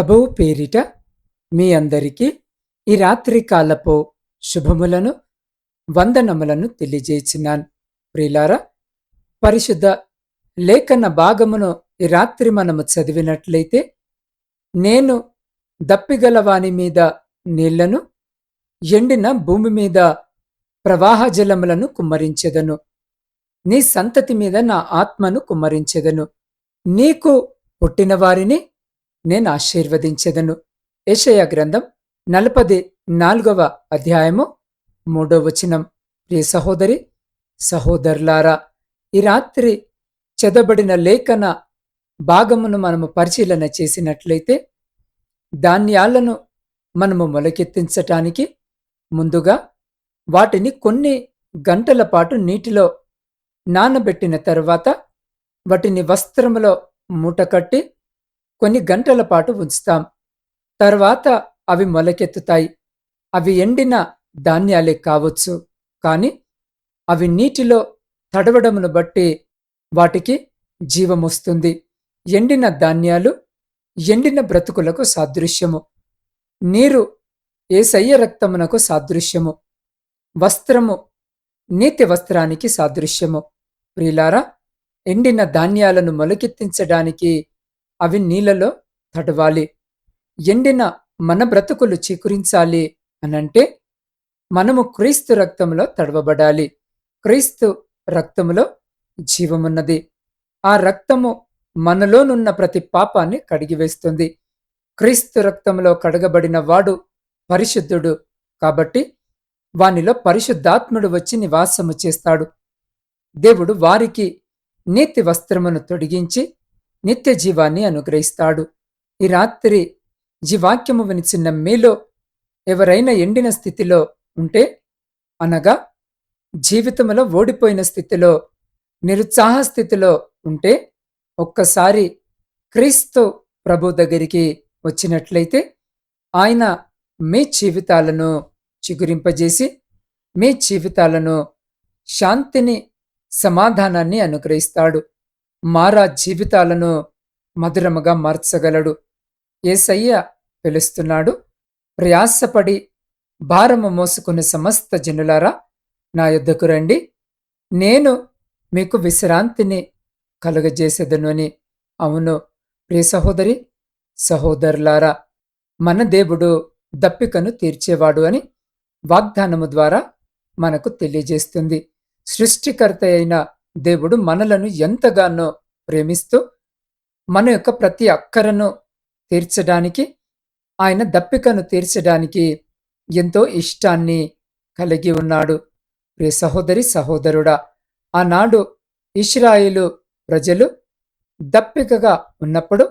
ప్రభువు పేరిట మీ అందరికీ ఈ రాత్రి కాలపు శుభములను వందనములను తెలియజేసినాను. ప్రియులారా పరిశుద్ధ లేఖన భాగమును ఈ రాత్రి మనము చదివినట్లయితే నేను దప్పిగల వాని మీద నీళ్ళను ఎండిన భూమి మీద ప్రవాహ జలములను కుమ్మరించెదను. నీ సంతతి మీద నా ఆత్మను కుమ్మరించెదను. నీకు పుట్టిన వారిని నేను ఆశీర్వదించెదను. ఏషయ గ్రంథం నలపది నాలుగవ అధ్యాయము మూడో వచనం. ప్రియ సహోదరి సహోదరులారా ఈ రాత్రి చెదబడిన లేఖన భాగమును మనము పరిశీలన చేసినట్లయితే ధాన్యాలను మనము మొలకెత్తించటానికి ముందుగా వాటిని కొన్ని గంటల పాటు నీటిలో నానబెట్టిన తర్వాత వాటిని వస్త్రములో మూటకట్టి కొన్ని గంటల పాటు ఉంచుతాం. తర్వాత అవి మొలకెత్తుతాయి. అవి ఎండిన ధాన్యాలే కావచ్చు. కానీ అవి నీటిలో తడవడమును బట్టి వాటికి జీవమొస్తుంది ఎండిన ధాన్యాలు ఎండిన బ్రతుకులకు సాదృశ్యము. నీరు ఏసయ్య రక్తమునకు సాదృశ్యము. వస్త్రము నీతి వస్త్రానికి సాదృశ్యము. ప్రియులారా ఎండిన ధాన్యాలను మొలకెత్తించడానికి అవి నీళ్ళలో తడవాలి. ఎండిన మన బ్రతుకులు చీకురించాలి అనంటే మనము క్రీస్తు రక్తంలో తడవబడాలి. క్రీస్తు రక్తములో జీవమున్నది. ఆ రక్తము మనలోనున్న ప్రతి పాపాన్ని కడిగివేస్తుంది. క్రీస్తు రక్తంలో కడగబడిన వాడు పరిశుద్ధుడు కాబట్టి వానిలో పరిశుద్ధాత్ముడు వచ్చి నివాసము చేస్తాడు. దేవుడు వారికి నీతి వస్త్రమును తొడిగించి నిత్య జీవాన్ని అనుగ్రహిస్తాడు. ఈ రాత్రి జీవాక్యము వినిచిన్న మీలో ఎవరైనా ఎండిన స్థితిలో ఉంటే అనగా జీవితంలో ఓడిపోయిన స్థితిలో నిరుత్సాహ స్థితిలో ఉంటే ఒక్కసారి క్రీస్తు ప్రభు దగ్గరికి వచ్చినట్లయితే ఆయన మీ జీవితాలను చిగురింపజేసి మీ జీవితాలను శాంతిని సమాధానాన్ని అనుగ్రహిస్తాడు. మారా జీవితాలను మధురముగా మార్చగలడు. ఏసయ్య పిలుస్తున్నాడు ప్రయాసపడి భారము మోసుకుని సమస్త జనులారా నా యుద్ధకు రండి. నేను మీకు విశ్రాంతిని కలుగజేసేదను అని. అవును ప్రియ సహోదరి సహోదరులారా మన దేవుడు దప్పికను తీర్చేవాడు అని వాగ్దానము ద్వారా మనకు తెలియజేస్తుంది. సృష్టికర్త అయిన దేవుడు మనలను ఎంతగానో ప్రేమిస్తూ మన యొక్క ప్రతి అక్కరను తీర్చడానికి ఆయన దప్పికను తీర్చడానికి ఎంతో ఇష్టాన్ని కలిగి ఉన్నాడు. ప్రియ సహోదరి సహోదరుడా ఆనాడు ఇస్రాయిలు ప్రజలు దప్పికగా ఉన్నప్పుడు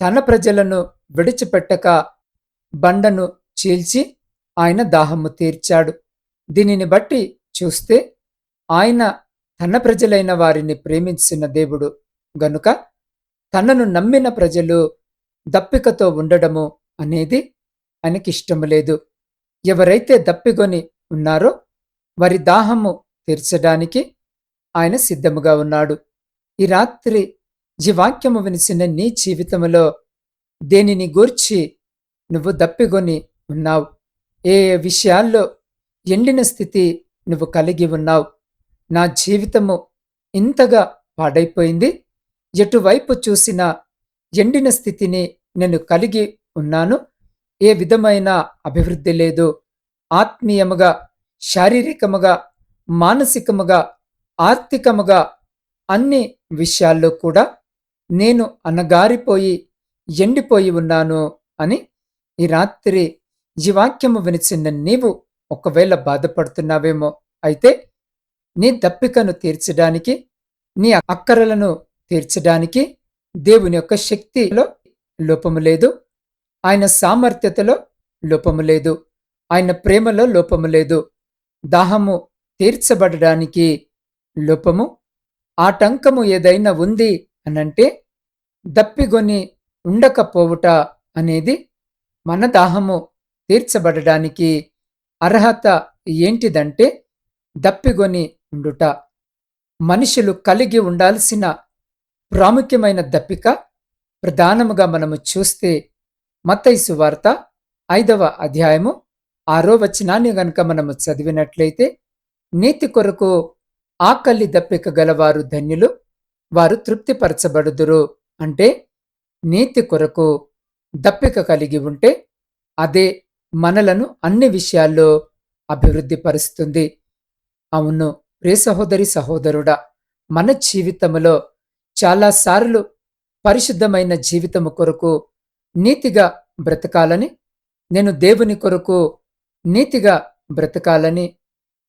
తన ప్రజలను విడిచిపెట్టక బండను చీల్చి ఆయన దాహము తీర్చాడు. దీనిని బట్టి చూస్తే ఆయన తన ప్రజలైన వారిని ప్రేమించిన దేవుడు గనుక తనను నమ్మిన ప్రజలు దప్పికతో ఉండడము అనేది ఆయనకిష్టము లేదు. ఎవరైతే దప్పిగొని ఉన్నారో వారి దాహము తీర్చడానికి ఆయన సిద్ధముగా ఉన్నాడు. ఈ రాత్రి జీవాక్యము వినిసిన నీ జీవితములో దేనిని గూర్చి నువ్వు దప్పిగొని ఉన్నావు? ఏ విషయాల్లో ఎండిన స్థితి నువ్వు కలిగి ఉన్నావు? నా జీవితము ఇంతగా పాడైపోయింది. ఎటువైపు చూసినా ఎండిన స్థితిని నేను కలిగి ఉన్నాను. ఏ విధమైన అభివృద్ధి లేదు. ఆత్మీయముగా శారీరకముగా మానసికముగా ఆర్థికముగా అన్ని విషయాల్లో కూడా నేను అనగారిపోయి ఎండిపోయి ఉన్నాను అని ఈ రాత్రి జీవాక్యము వినిచిన నీవు ఒకవేళ బాధపడుతున్నావేమో అయితే నీ దప్పికను తీర్చడానికి నీ అక్కరలను తీర్చడానికి దేవుని యొక్క శక్తిలో లోపము లేదు. ఆయన సామర్థ్యతలో లోపము లేదు. ఆయన ప్రేమలో లోపము లేదు. దాహము తీర్చబడడానికి లోపము ఆటంకము ఏదైనా ఉంది అనంటే దప్పిగొని ఉండకపోవుట అనేది మన దాహము తీర్చబడడానికి అర్హత ఏంటిదంటే దప్పిగొని ఉండుట. మనుషులు కలిగి ఉండాల్సిన ప్రాముఖ్యమైన దప్పిక ప్రధానముగా మనము చూస్తే మత్తైసు వార్త ఐదవ అధ్యాయము ఆరో వచనాన్ని గనుక మనము చదివినట్లయితే నీతి కొరకు ఆకలి దప్పిక గలవారు ధన్యులు వారు తృప్తిపరచబడుదురు. అంటే నీతి కొరకు దప్పిక కలిగి ఉంటే అదే మనలను అన్ని విషయాల్లో అభివృద్ధి పరుస్తుంది అవును ప్రియ సహోదరి సహోదరుడా మన జీవితములో చాలాసార్లు పరిశుద్ధమైన జీవితము కొరకు నీతిగా బ్రతకాలని నేను దేవుని కొరకు నీతిగా బ్రతకాలని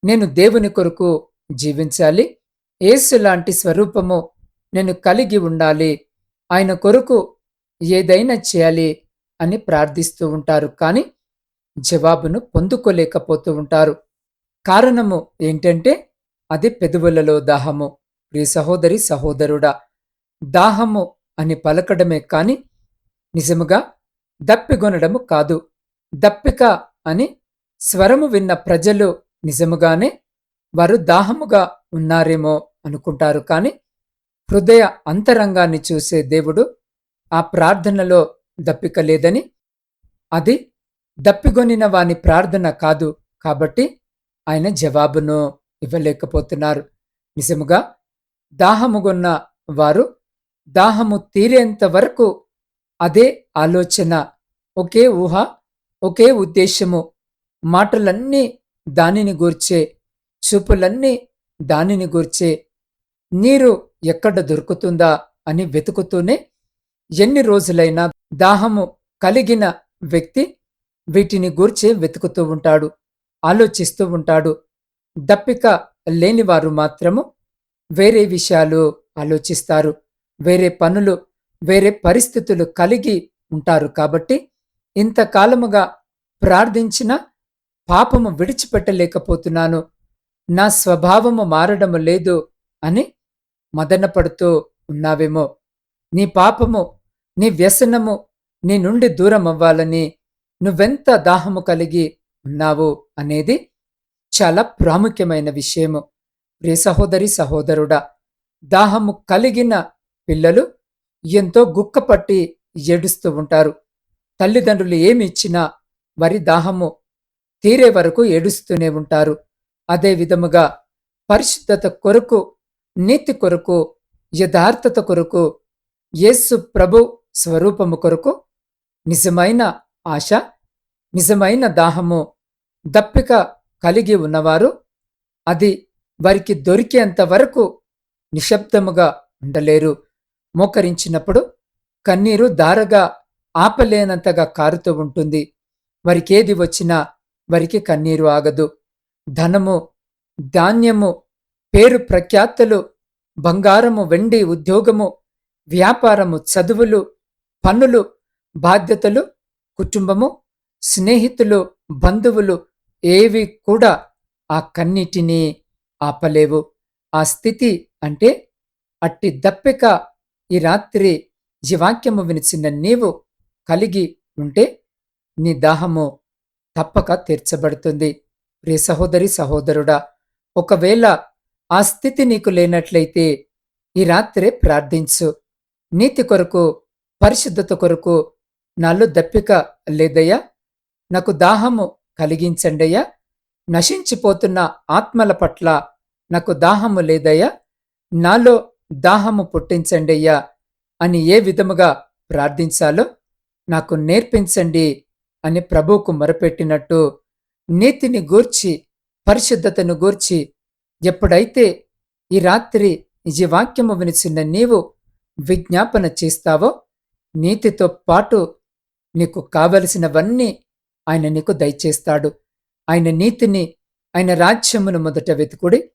నేను దేవుని కొరకు జీవించాలి. ఏసు లాంటి స్వరూపము నేను కలిగి ఉండాలి. ఆయన కొరకు ఏదైనా చేయాలి అని ప్రార్థిస్తూ ఉంటారు. కానీ జవాబును పొందుకోలేకపోతూ ఉంటారు. కారణము ఏంటంటే అది పెదవులలో దాహము. ప్రియ సహోదరి సహోదరుడా దాహము అని పలకడమే కాని నిజముగా దప్పిగొనడము కాదు. దప్పిక అని స్వరము విన్న ప్రజలు నిజముగానే వారు దాహముగా ఉన్నారేమో అనుకుంటారు కాని హృదయ అంతరంగాన్ని చూసే దేవుడు ఆ ప్రార్థనలో దప్పిక లేదని అది దప్పిగొనిన వాని ప్రార్థన కాదు కాబట్టి ఆయన జవాబును ఇవ్వలేకపోతున్నారు. నిజముగా దాహముగొన్న వారు దాహము తీరేంత వరకు అదే ఆలోచన ఒకే ఊహ ఒకే ఉద్దేశము. మాటలన్నీ దానిని గూర్చే చూపులన్నీ దానిని గూర్చే. నీరు ఎక్కడ దొరుకుతుందా అని వెతుకుతూనే ఎన్ని రోజులైనా దాహము కలిగిన వ్యక్తి వీటిని గూర్చే వెతుకుతూ ఉంటాడు ఆలోచిస్తూ ఉంటాడు. దప్పిక లేనివారు మాత్రము వేరే విషయాలు ఆలోచిస్తారు. వేరే పనులు వేరే పరిస్థితులు కలిగి ఉంటారు కాబట్టి ఇంతకాలముగా ప్రార్థించిన పాపము విడిచిపెట్టలేకపోతున్నాను. నా స్వభావము మారడము లేదు అని మదనపడుతూ ఉన్నావేమో. నీ పాపము నీ వ్యసనము నీ నుండి దూరం అవ్వాలని నువ్వెంత దాహము కలిగి ఉన్నావు అనేది చాలా ప్రాముఖ్యమైన విషయము. ప్రియ సహోదరి సహోదరుడా దాహము కలిగిన పిల్లలు ఎంతో గుక్కపట్టి ఏడుస్తూ ఉంటారు. తల్లిదండ్రులు ఏమి ఇచ్చినా వారి దాహము తీరే వరకు ఏడుస్తూనే ఉంటారు. అదే విధముగా పరిశుద్ధత కొరకు నీతి కొరకు యథార్థత కొరకు యేసు ప్రభు స్వరూపము కొరకు నిజమైన ఆశ నిజమైన దాహము దప్పిక కలిగి ఉన్నవారు అది వారికి దొరికేంత వరకు నిశ్శబ్దముగా ఉండలేరు. మోకరించినప్పుడు కన్నీరు దారగా ఆపలేనంతగా కారుతూ ఉంటుంది. వారికేది వచ్చినా వారికి కన్నీరు ఆగదు. ధనము ధాన్యము పేరు ప్రఖ్యాతలు బంగారము వెండి ఉద్యోగము వ్యాపారము చదువులు పన్నులు బాధ్యతలు కుటుంబము స్నేహితులు బంధువులు ఏవి కూడా ఆ కన్నిటిని ఆపలేవు. ఆ స్థితి అంటే అట్టి దప్పిక ఈ రాత్రి జీవాక్యము వినిచిన నీవు కలిగి ఉంటే నీ దాహము తప్పక తీర్చబడుతుంది. ప్రియ సహోదరి సహోదరుడా ఒకవేళ ఆ స్థితి నీకు లేనట్లయితే ఈ రాత్రే ప్రార్థించు. నీతి కొరకు పరిశుద్ధత కొరకు నాలో దప్పిక లేదయ్యా. నాకు దాహము కలిగించండయ్యా. నశించిపోతున్న ఆత్మల పట్ల నాకు దాహము లేదయ్యా. నాలో దాహము పుట్టించండయ్యా అని ఏ విధముగా ప్రార్థించాలో నాకు నేర్పించండి అని ప్రభువుకు మొరపెట్టినట్టు నీతిని గూర్చి పరిశుద్ధతను గూర్చి ఎప్పుడైతే ఈ రాత్రి ఈ వాక్యము వినిచిన నీవు విజ్ఞాపన చేస్తావో నీతితో పాటు నీకు కావలసినవన్నీ ఆయన నీకు దయచేస్తాడు. ఆయన నీతిని ఆయన రాజ్యమును మొదట వెతుకుడి.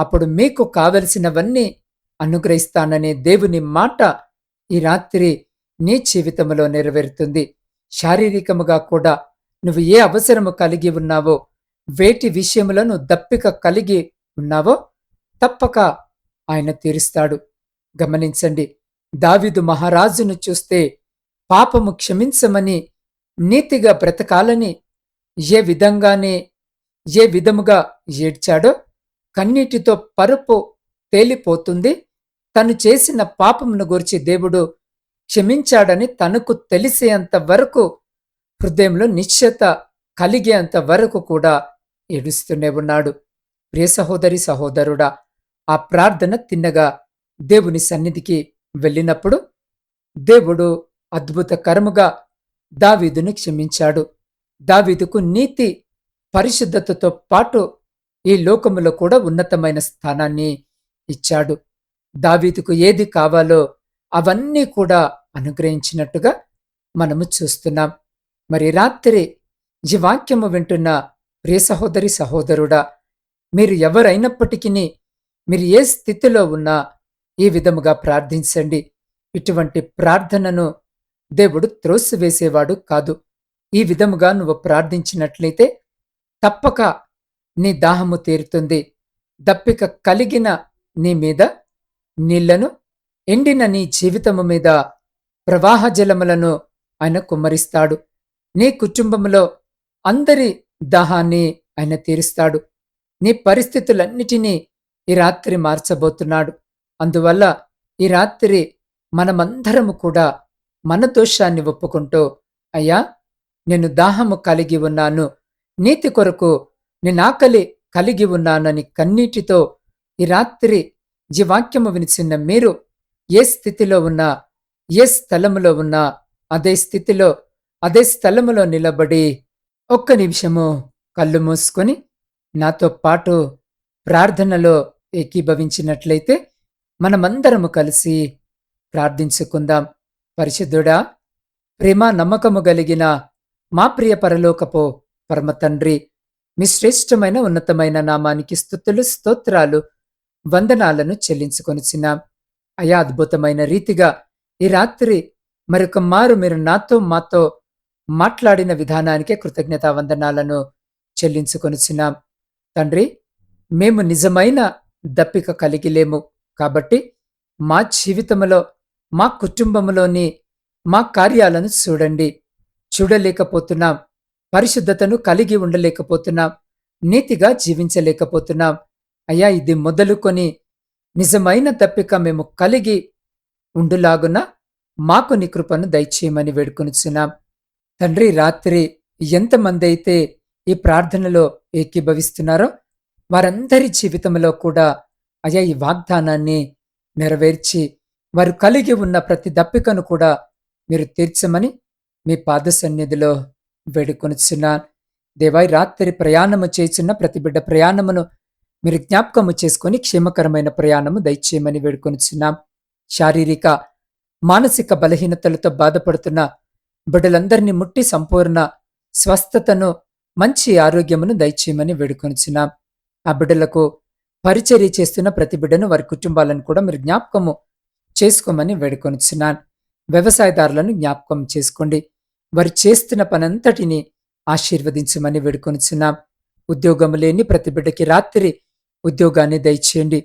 అప్పుడు మీకు కావలసినవన్నీ అనుగ్రహిస్తాననే దేవుని మాట ఈ రాత్రి నీ జీవితంలో నెరవేరుతుంది. శారీరకముగా కూడా నువ్వు ఏ అవసరము కలిగి ఉన్నావో వేటి విషయములను దప్పిక కలిగి ఉన్నావో తప్పక ఆయన తీరుస్తాడు. గమనించండి దావిదు మహారాజును చూస్తే పాపము క్షమించమని నీతిగా బ్రతకాలని ఏ విధంగానే ఏ విధముగా ఏడ్చాడో కన్నీటితో పరుపు తేలిపోతుంది. తను చేసిన పాపమును గురించి దేవుడు క్షమించాడని తనకు తెలిసేంత వరకు హృదయంలో నిశ్చత కలిగేంత వరకు కూడా ఏడుస్తూనే ఉన్నాడు. ప్రియ సహోదరి సహోదరుడా ఆ ప్రార్థన తిన్నగా దేవుని సన్నిధికి వెళ్ళినప్పుడు దేవుడు అద్భుతకరముగా దావీదును క్షమించాడు. దావీదుకు నీతి పరిశుద్ధతతో పాటు ఈ లోకములో కూడా ఉన్నతమైన స్థానాన్ని ఇచ్చాడు. దావీదుకు ఏది కావాలో అవన్నీ కూడా అనుగ్రహించినట్టుగా మనము చూస్తున్నాం. మరి రాత్రి ఈ వాక్యము వింటున్న ప్రియ సహోదరి సహోదరుడా మీరు ఎవరైనప్పటికీ మీరు ఏ స్థితిలో ఉన్నా ఈ విధముగా ప్రార్థించండి. ఇటువంటి ప్రార్థనను దేవుడు త్రోసివేసేవాడు కాదు. ఈ విధముగా నువ్వు ప్రార్థించినట్లయితే తప్పక నీ దాహము తీరుతుంది. దప్పిక కలిగిన నీ మీద నీళ్ళను ఎండిన నీ జీవితము మీద ప్రవాహ జలములను ఆయన కుమ్మరిస్తాడు. నీ కుటుంబంలో అందరి దాహాన్ని ఆయన తీరుస్తాడు. నీ పరిస్థితులన్నిటినీ ఈ రాత్రి మార్చబోతున్నాడు. అందువల్ల ఈ రాత్రి మనమందరము కూడా మన దోషాన్ని ఒప్పుకుంటూ అయ్యా నేను దాహము కలిగి ఉన్నాను. నీతి కొరకు నేను ఆకలి కలిగి ఉన్నానని కన్నీటితో ఈ రాత్రి జీవాక్యము వినిచిన్న మీరు ఏ స్థితిలో ఉన్నా ఏ స్థలములో ఉన్నా అదే స్థితిలో అదే స్థలములో నిలబడి ఒక్క నిమిషము కళ్ళు మూసుకొని నాతో పాటు ప్రార్థనలో ఏకీభవించినట్లయితే మనమందరము కలిసి ప్రార్థించుకుందాం. పరిశుద్ధుడా ప్రేమ నమ్మకము కలిగిన మా ప్రియ పరలోకపు పరమ తండ్రి మీ శ్రేష్టమైన ఉన్నతమైన నామానికి స్థుతులు స్తోత్రాలు వందనాలను చెల్లించుకొనిచినాం అయా అద్భుతమైన రీతిగా ఈ రాత్రి మరొక మారు మీరు నాతో మాతో మాట్లాడిన విధానానికే కృతజ్ఞతా వందనాలను చెల్లించుకొనిచున్నాం తండ్రి మేము నిజమైన దప్పిక కలిగిలేము కాబట్టి మా జీవితంలో మా కుటుంబంలోని మా కార్యాలను చూడండి. చూడలేకపోతున్నాం. పరిశుద్ధతను కలిగి ఉండలేకపోతున్నాం. నీతిగా జీవించలేకపోతున్నాం. అయ్యా ఇది మొదలుకొని నిజమైన తప్పిక మేము కలిగి ఉండులాగున మాకు నీ కృపను దయచేయమని వేడుకొనిచున్నాం. తండ్రి రాత్రి ఎంతమంది అయితే ఈ ప్రార్థనలో ఏకీభవిస్తున్నారో వారందరి జీవితంలో కూడా అయ్యా ఈ వాగ్దానాన్ని నెరవేర్చి వారు కలిగి ఉన్న ప్రతి దప్పికను కూడా మీరు తీర్చమని మీ పాద సన్నిధిలో వేడుకొనిచున్నాను దేవాయి రాత్రి ప్రయాణము చేసిన ప్రతి బిడ్డ ప్రయాణమును మీరు జ్ఞాపకము చేసుకొని క్షేమకరమైన ప్రయాణము దయచేయమని వేడుకొనిచున్నాం. శారీరక మానసిక బలహీనతలతో బాధపడుతున్న బిడ్డలందరినీ ముట్టి సంపూర్ణ స్వస్థతను మంచి ఆరోగ్యమును దయచేయమని వేడుకొనిచున్నాం. ఆ బిడ్డలకు పరిచర్య చేస్తున్న ప్రతి బిడ్డను వారి కుటుంబాలను కూడా మీరు జ్ఞాపకము చేసుకోమని వేడుకొనిచున్నాను. వ్యవసాయదారులను జ్ఞాపకం చేసుకోండి. వారు చేస్తున్న పనంతటిని ఆశీర్వదించమని వేడుకొనిచున్నాం. ఉద్యోగం లేని ప్రతి బిడ్డకి రాత్రి ఉద్యోగాన్ని దయచేయండి.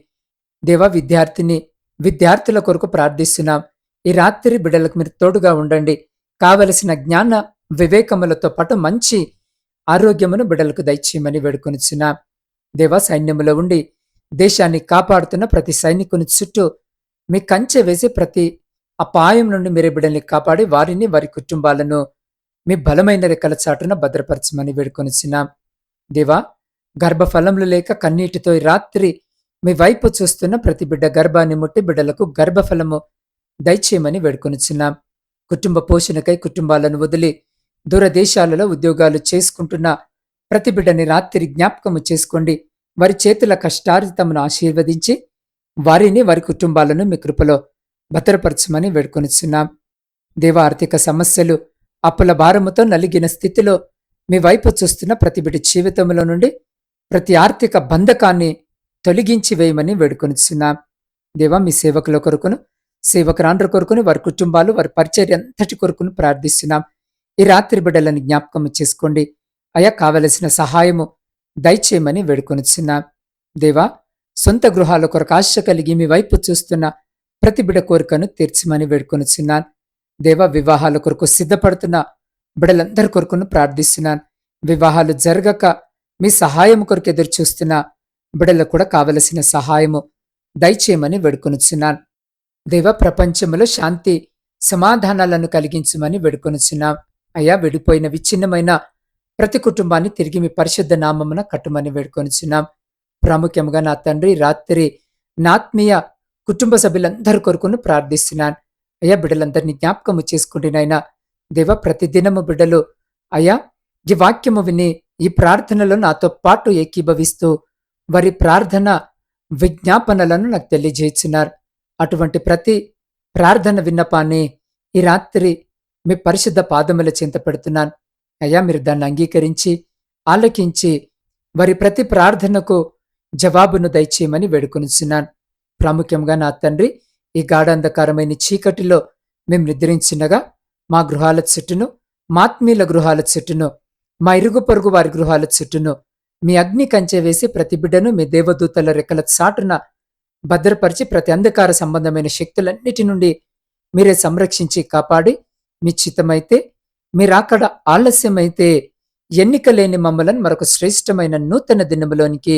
దేవా విద్యార్థిని విద్యార్థుల కొరకు ప్రార్థిస్తున్నాం. ఈ రాత్రి బిడ్డలకు మీరు తోడుగా ఉండండి. కావలసిన జ్ఞాన వివేకములతో పాటు మంచి ఆరోగ్యమును బిడ్డలకు దయచేయమని వేడుకొనిచున్నాం. దేవా సైన్యములో ఉండి దేశాన్ని కాపాడుతున్న ప్రతి సైనికుని చుట్టూ మీ కంచె వేసి ప్రతి అపాయం నుండి మీరే బిడ్డల్ని కాపాడి వారిని వారి కుటుంబాలను మీ బలమైన రెక్కల చాటున భద్రపరచమని వేడుకొనిచున్నాం. దేవా గర్భఫలములు లేక కన్నీటితో రాత్రి మీ వైపు చూస్తున్న ప్రతి బిడ్డ గర్భాన్ని ముట్టి బిడ్డలకు గర్భఫలము దయచేయమని వేడుకొనిచున్నాం. కుటుంబ పోషణకై కుటుంబాలను వదిలి దూరదేశాలలో ఉద్యోగాలు చేసుకుంటున్న ప్రతి బిడ్డని రాత్రి జ్ఞాపకము చేసుకోండి. వారి చేతుల కష్టార్జితమును ఆశీర్వదించి వారిని వారి కుటుంబాలను మీ కృపలో భద్రపరచమని వేడుకొనిచున్నాం. దేవ ఆర్థిక సమస్యలు అప్పుల భారముతో నలిగిన స్థితిలో మీ వైపు చూస్తున్న ప్రతి బిడ్డ జీవితంలో నుండి ప్రతి ఆర్థిక బంధకాన్ని తొలగించి వేయమని వేడుకొనిచున్నాం. దేవా మీ సేవకుల కొరకును సేవకురాండ్ర కొరకును వారి కుటుంబాలు వారి పరిచర్య అంతటి కొరకును ప్రార్థిస్తున్నాం. ఈ రాత్రి బిడ్డలను జ్ఞాపకం చేసుకోండి. అయా కావలసిన సహాయము దయచేయమని వేడుకొనిచున్నాం. దేవా సొంత గృహాల కొరకు ఆశ కలిగి మీ వైపు చూస్తున్న ప్రతి బిడ కోరికను తీర్చమని వేడుకొనిచున్నాను. దేవా వివాహాల కొరకు సిద్ధపడుతున్న బిడలందరి కొరకును ప్రార్థిస్తున్నాను. వివాహాలు జరగక మీ సహాయం కొరకు ఎదురు చూస్తున్న బిడలకు కూడా కావలసిన సహాయము దయచేయమని వేడుకొనుచున్నాను. దేవ ప్రపంచంలో శాంతి సమాధానాలను కలిగించమని వేడుకొనుచున్నాం. అయ్యా విడిపోయిన విచ్ఛిన్నమైన ప్రతి కుటుంబాన్ని తిరిగి మీ పరిశుద్ధ నామమున కట్టుమని వేడుకొనుచున్నాం. ప్రాముఖ్యంగా నా తండ్రి రాత్రి నాత్మీయ కుటుంబ సభ్యులందరి కొరకును ప్రార్థిస్తున్నాను. అయ్యా బిడ్డలందరినీ జ్ఞాపకము చేసుకుంటున్నాయినా దేవ ప్రతిదినము బిడ్డలు అయ్యా ఈ వాక్యము విని ఈ ప్రార్థనలో నాతో పాటు ఏకీభవిస్తూ వారి ప్రార్థన విజ్ఞాపనలను నాకు తెలియజేస్తున్నారు. అటువంటి ప్రతి ప్రార్థన విన్నపాన్ని ఈ రాత్రి మీ పరిశుద్ధ పాదముల చింత పెడుతున్నాను. అయ్యా మీరు దాన్ని అంగీకరించి ఆలకించి వారి ప్రతి ప్రార్థనకు జవాబును దయచేయమని వేడుకొనిచున్నాను. ప్రాముఖ్యంగా నా తండ్రి ఈ గాఢాంధకారమైన చీకటిలో మేము నిద్రించినగా మా గృహాల చుట్టూను మాత్మీయుల గృహాల చుట్టూను మా ఇరుగు పొరుగు వారి గృహాల చుట్టూను మీ అగ్ని కంచె వేసి ప్రతి బిడ్డను మీ దేవదూతల రెక్కల చాటున భద్రపరిచి ప్రతి అంధకార సంబంధమైన శక్తులన్నిటి నుండి మీరే సంరక్షించి కాపాడి మీ చిత్తమైతే మీరాకడ ఆలస్యమైతే ఎన్నిక లేని మమ్మలను మరొక శ్రేష్టమైన నూతన దినములోనికి